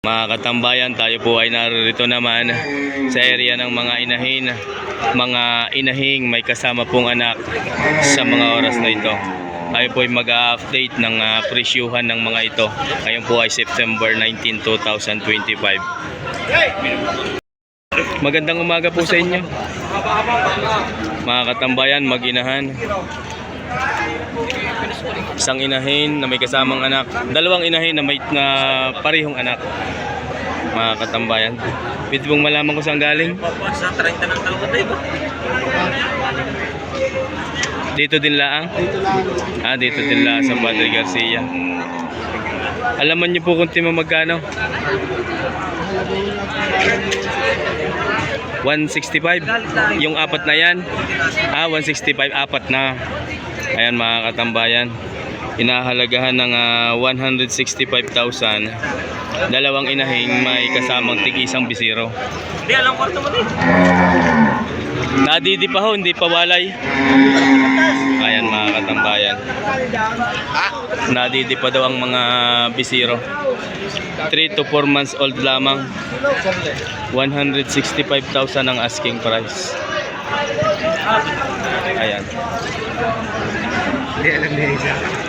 Mga katambayan, tayo po ay narito naman sa area ng mga inahin, mga inahing may kasama pong anak sa mga oras na ito. Tayo po ay mag-update ng ah, presyuhan ng mga ito. Ngayon po ay September 19, 2025. Magandang umaga po sa inyo. Mga katambayan, mag-inahan. Isang inahin na may kasamang anak. Dalawang inahin na may na parehong anak. Mga katambayan. Pwede pong malaman ko saan galing? Sa 30 ng taon na iba. Dito din laang? Ah, dito din laang sa Padre Garcia. Alaman niyo po kung timo magkano? 165? Yung apat na yan? Ah, 165, apat na. Ayan mga katambayan. Inahalagahan ng ah, 165,000. Dalawang inahing may kasamang tig-isang bisiro. Hindi, alam ko ito mo din. Nadidi pa ho, hindi pa walay. Ayan mga katambayan. Nadidi pa daw ang mga bisiro. 3 to 4 months old lamang. 165,000 ang asking price. Ayan. Hindi, alam niya isa.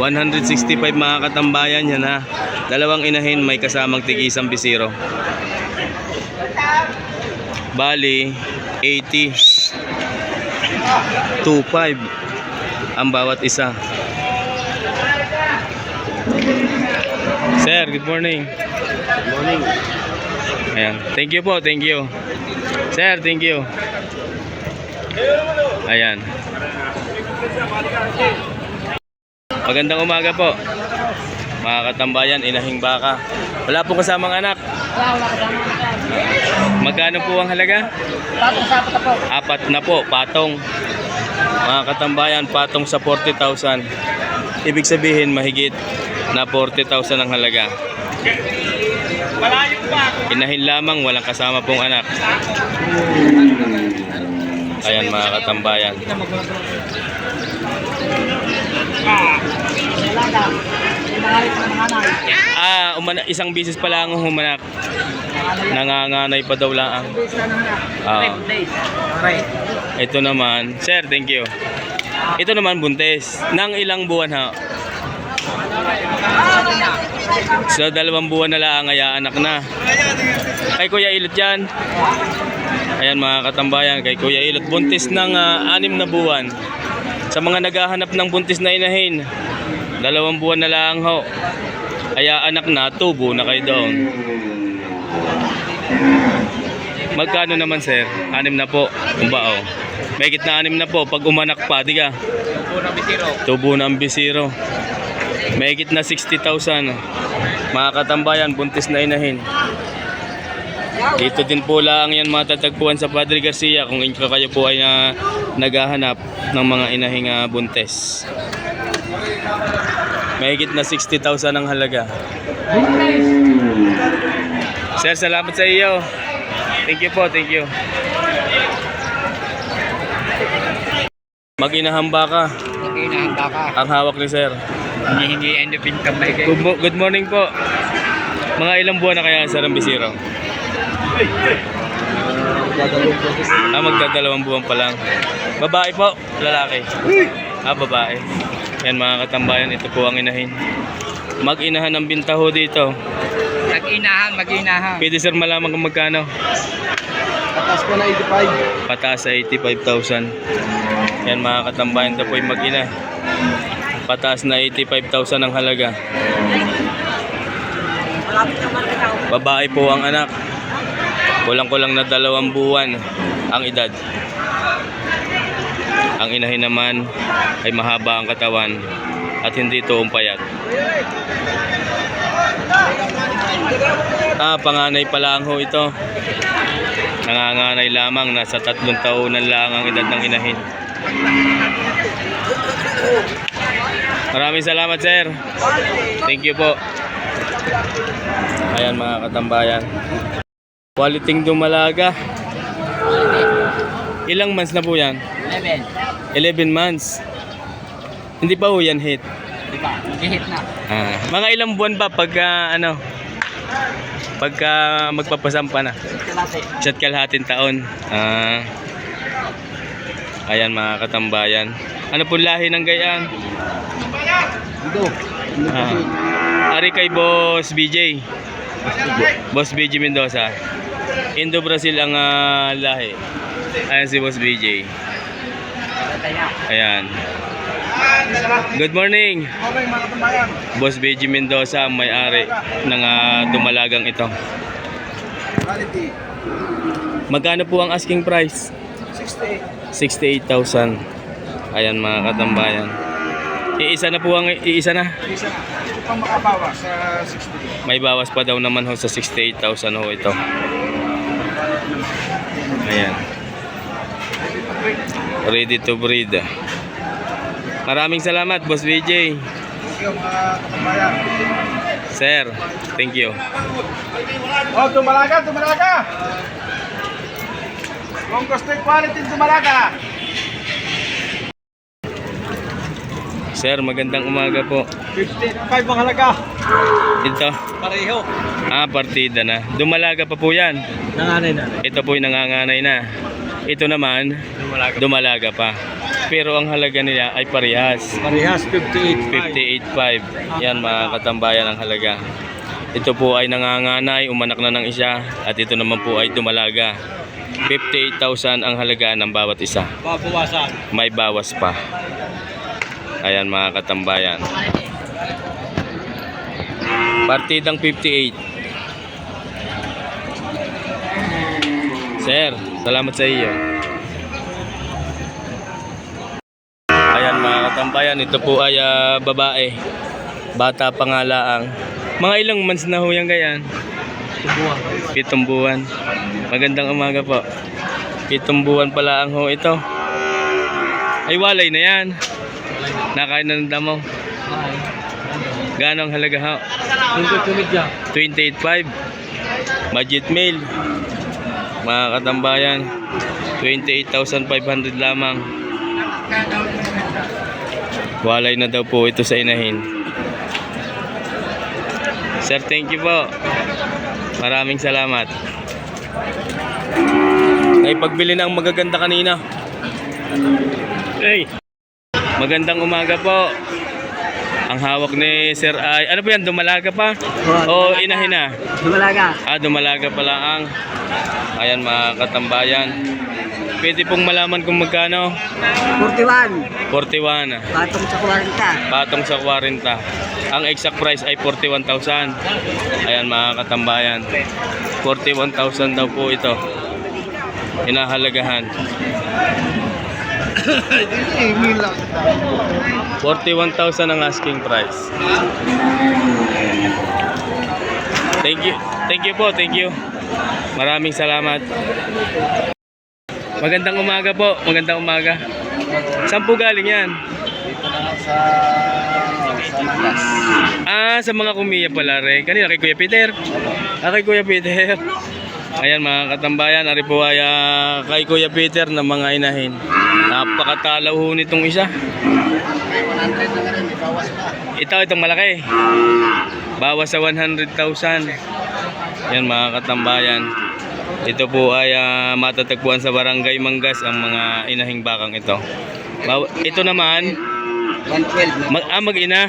165 mga katambayan yan ha. Dalawang inahin may kasamang tigisang bisiro. Bali, 80. 25 ang bawat isa. Sir, good morning. Good morning. Ayan. Thank you po, thank you. Sir, thank you. Ayan. Magandang umaga po. Mga katambayan, inahing baka. Wala po kasamang anak. Wala, wala ka tama na Magkano po ang halaga? Tapos sapat na po. Apat na po, patong. Mga katambayan, patong sa 40,000. Ibig sabihin, mahigit na 40,000 ang halaga. Inahin lamang, walang kasama pong anak. Ayan mga katambayan. Dalaga. Nangalit ng mga nanay. Ah, umana, isang bisis pa lang ang humanak. Nanganganay pa daw lang. Ah, ito naman. Sir, thank you. Ito naman buntes. Nang ilang buwan ha? Sa dalawang buwan na lang ay anak na. Kay Kuya Ilot yan. Ayan mga katambayan, kay Kuya Ilot. Buntis ng ah, anim na buwan. Sa mga naghahanap ng buntis na inahin, dalawang buwan na lang ho. Kaya anak na, tubo na kayo doon. Magkano naman sir? Anim na po. Kumba oh. May na anim na po. Pag umanak pa, di ka? Unang bitiro. Tubo ng bisiro. May na 60,000. Mga katambayan, buntis na inahin. Dito din po lang yan matatagpuan sa Padre Garcia kung inyo kayo po ay ah, naghahanap ng mga inahing ah, buntes. May na 60,000 ang halaga. Sir, salamat sa iyo. Thank you po, thank you. Mag-inahamba ka. Hinahanda ka. Ang hawak ni sir. Hinihingian niyo pinkamay kayo. Good, mo- good morning po. Mga ilang buwan na kaya sir ang bisiro? Ah, magdadalawang buwan pa lang. Babae po, lalaki. Ah, babae. Yan mga katambayan, ito po ang inahin. Mag-inahan ng bintaho dito. Mag-inahan, mag-inahan. Pwede sir malaman kung magkano? Patas ko na 85. Pataas sa 85,000. Yan mga katambayan, ito po yung mag-ina. Pataas na 85,000 ang halaga. Babae po ang anak. Kulang-kulang na dalawang buwan ang edad. Ang inahin naman ay mahaba ang katawan at hindi ito umpayat. Ah, panganay pa lang ho ito. Nanganganay lamang, nasa tatlong taonan lang ang edad ng inahin. Maraming salamat, sir. Thank you po. Ayan mga katambayan. Quality dumalaga. Ilang months na po yan? 11. 11 months. Hindi pa po yan hit. Diba? Gihit na. Ah, mga ilang buwan ba pag ah, ano? Pagka magpapasampa na. Kalate. Isa't kalahating taon. Ah. ayan mga katambayan. Ano po lahi ng gayaan? Ito. Ah. Ari kay Boss BJ. Boss BJ Mendoza. Indo Brazil ang ah, lahi. Ayan si Boss BJ. Ayan. Good morning. Boss BJ Mendoza may-ari ng ah, dumalagang ito. Magkano po ang asking price? 68. 68,000. Ayan mga katambayan. Iisa na po ang iisa na. Isa. Ito pang makabawa sa 60. May bawas pa daw naman ho sa 68,000 ho ito. Ayan. Ready to breed. Maraming salamat, Boss VJ. Thank you, mga katambayan. Sir, thank you. Oh, tumalaga, tumalaga! Kung gusto yung quality, tumalaga! Sir, magandang umaga po. 55 ang halaga. Ito. Pareho. Ah, partida na. Dumalaga pa po yan. Nanganay na. Ito po yung nanganganay na. Ito naman, Tumalaga. dumalaga pa. Pero ang halaga nila ay parehas. Parehas, 58. 58.5. Yan mga katambayan ang halaga. Ito po ay nanganganay, umanak na ng isa at ito naman po ay dumalaga. 58,000 ang halaga ng bawat isa. Babawasan. May bawas pa. Ayan mga katambayan. Partidang 58. Sir, salamat sa iyo. Ayan mga katambayan, ito po ay ah, babae. Bata pangalaang. Mga ilang months na ho yan gayan? Tubuhan. Pitong buwan. Magandang umaga po. Pitong buwan pala ang ho ito. Ay walay na yan. Nakain na ng damo. Gano'ng halaga ho? Tungkol tumidya. 28.5. Budget mail. Mga katambayan. 28,500 lamang. Walay na daw po ito sa inahin. Sir, thank you po. Maraming salamat. Ay pagbili ng magaganda kanina. Hey. Magandang umaga po. Ang hawak ni Sir ay ano po yan dumalaga pa? O inahin na? Dumalaga. Ah, dumalaga pa lang. Ayan mga katambayan. Pwede pong malaman kung magkano? 41. 41. Patong sa 40. Patong sa 40. Ang exact price ay 41,000. Ayan mga katambayan. 41,000 daw po ito. Inahalagahan. 41,000 ang asking price. Thank you. Thank you po. Thank you. Maraming salamat. Magandang umaga po. Magandang umaga. Saan po galing yan? Sa... Sa Mangas. Ah, sa mga kumiya pala rin. Kanina kay Kuya Peter. Ah, kay Kuya Peter. Ayan mga katambayan, ari po ay ah, kay Kuya Peter na mga inahin. Napakatalaw ho nitong isa. May 100 na nga rin, may bawas pa. Ito, itong malaki. Bawas sa 100,000. Yan mga katambayan. Ito po ay ah, matatagpuan sa Barangay Mangas ang mga inahing bakang ito. Ito naman, 112 mag ah, mag-ina.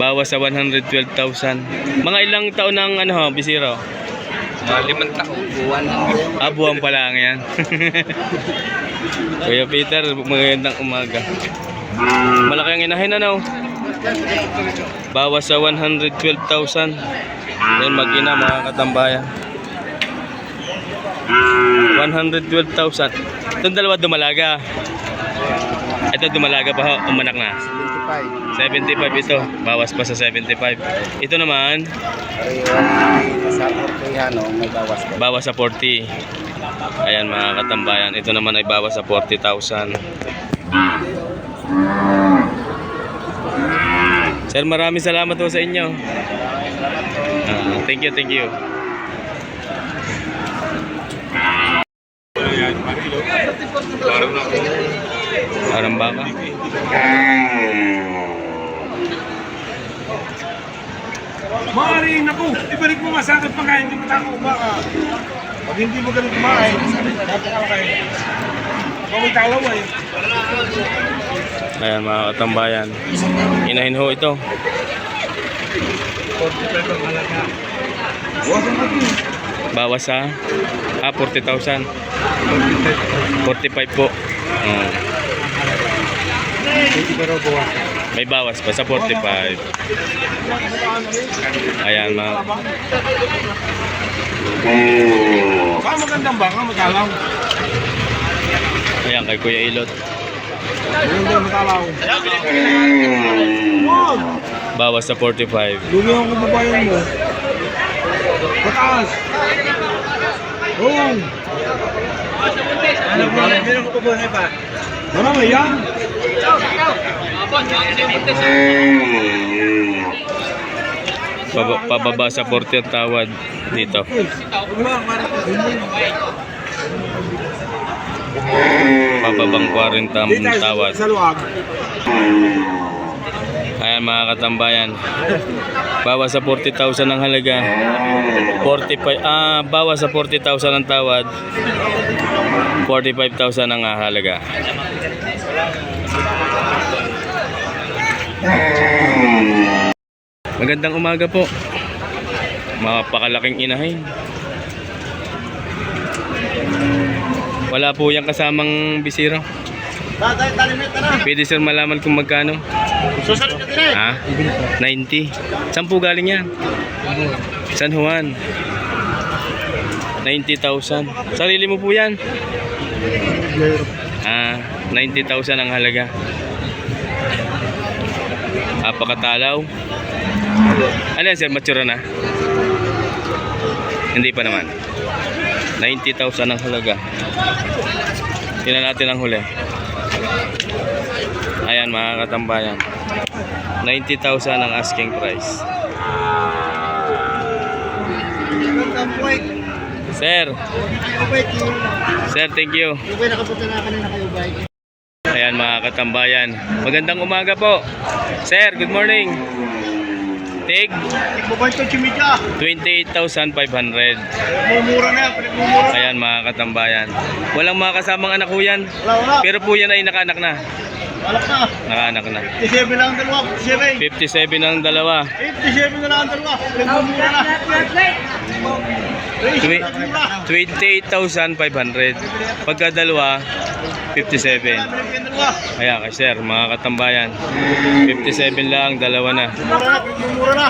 Bawas sa 112,000. Mga ilang taon ng ano ho, bisiro? Mga limang taon. Buwan. Ah, buwan pa lang yan. Kuya Peter, magandang umaga. Malaki ang inahin ano? Bawas sa 112,000. Yan mag-ina mga katambayan. 112,000. Itong dalawa dumalaga. Ito dumalaga pa umanak na. 75. 75 ito, bawas pa sa 75. Ito naman, sa Portuyano, may bawas bawas sa 40. Ayan mga katambayan, ito naman ay bawas sa 40,000. Sir, maraming salamat po sa inyo. Ah, thank you, thank you. Parang baka. Maring naku, ibalik mo nga sa akin pagkain, hindi mo na ako baka. Pag hindi mo ganun kumain, dapat ako kayo. Pag may talaw eh. Ayan mga katambayan. Inahin ho ito. Bawas sa ah, 40,000. 45 po. Mm. May bawas pa sa 45. Ayan mga Baka magandang baka, magalaw. Ayan kay Kuya Ilot. Wag! Bawas sa 45. Lugi ang kababayan mo. Pataas! Oo! Ano ba? Meron ko ba pa? Marami yan! Paba, pababa sa 40 ang tawad dito. Pababang 40 ang tawad. Ayan mga katambayan. Bawas sa 40,000 ang halaga. 45 ah bawas sa 40,000 ang tawad. 45,000 ang halaga. Magandang umaga po. Mga pakalaking inahin. Wala po yung kasamang bisiro. Pwede sir malaman kung magkano? Ha? 90. Saan po galing yan? San Juan. 90,000. Sarili mo po yan? Ah, 90,000 ang halaga. Apakatalaw. Ano yan sir? Mature na? Hindi pa naman. 90,000 ang halaga. Tingnan natin ang huli. Ayan mga katambayan. 90,000 ang asking price. Sir, sir, thank you. Ayan mga katambayan. Magandang umaga po. Sir, good morning. Tig, Mobile to chimika. 28,500. Mumura na yan. Pinagmumura. Ayan mga katambayan. Walang mga kasamang anak ko yan. Wala, wala. Pero po yan ay nakaanak na. Alak na. Nakaanak na. 57 lang ang dalawa. 57. 57 ang dalawa. 57 na lang ang dalawa. Pinagmumura na. Twi- Pinagmumura. 28,500. Pagka dalawa, 57. Pinagmumura dalawa. Ayan kay sir, mga katambayan. 57 lang, dalawa na. Mura na. Pinagmumura na.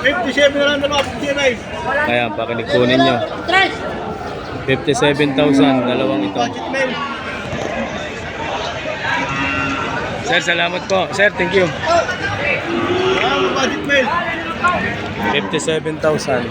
57 na lang ang dalawa. 59. Ayan, pakinig kunin nyo. 57,000, dalawang ito. Sir, salamat po. Sir, thank you. Ah, budget mail. 57,000.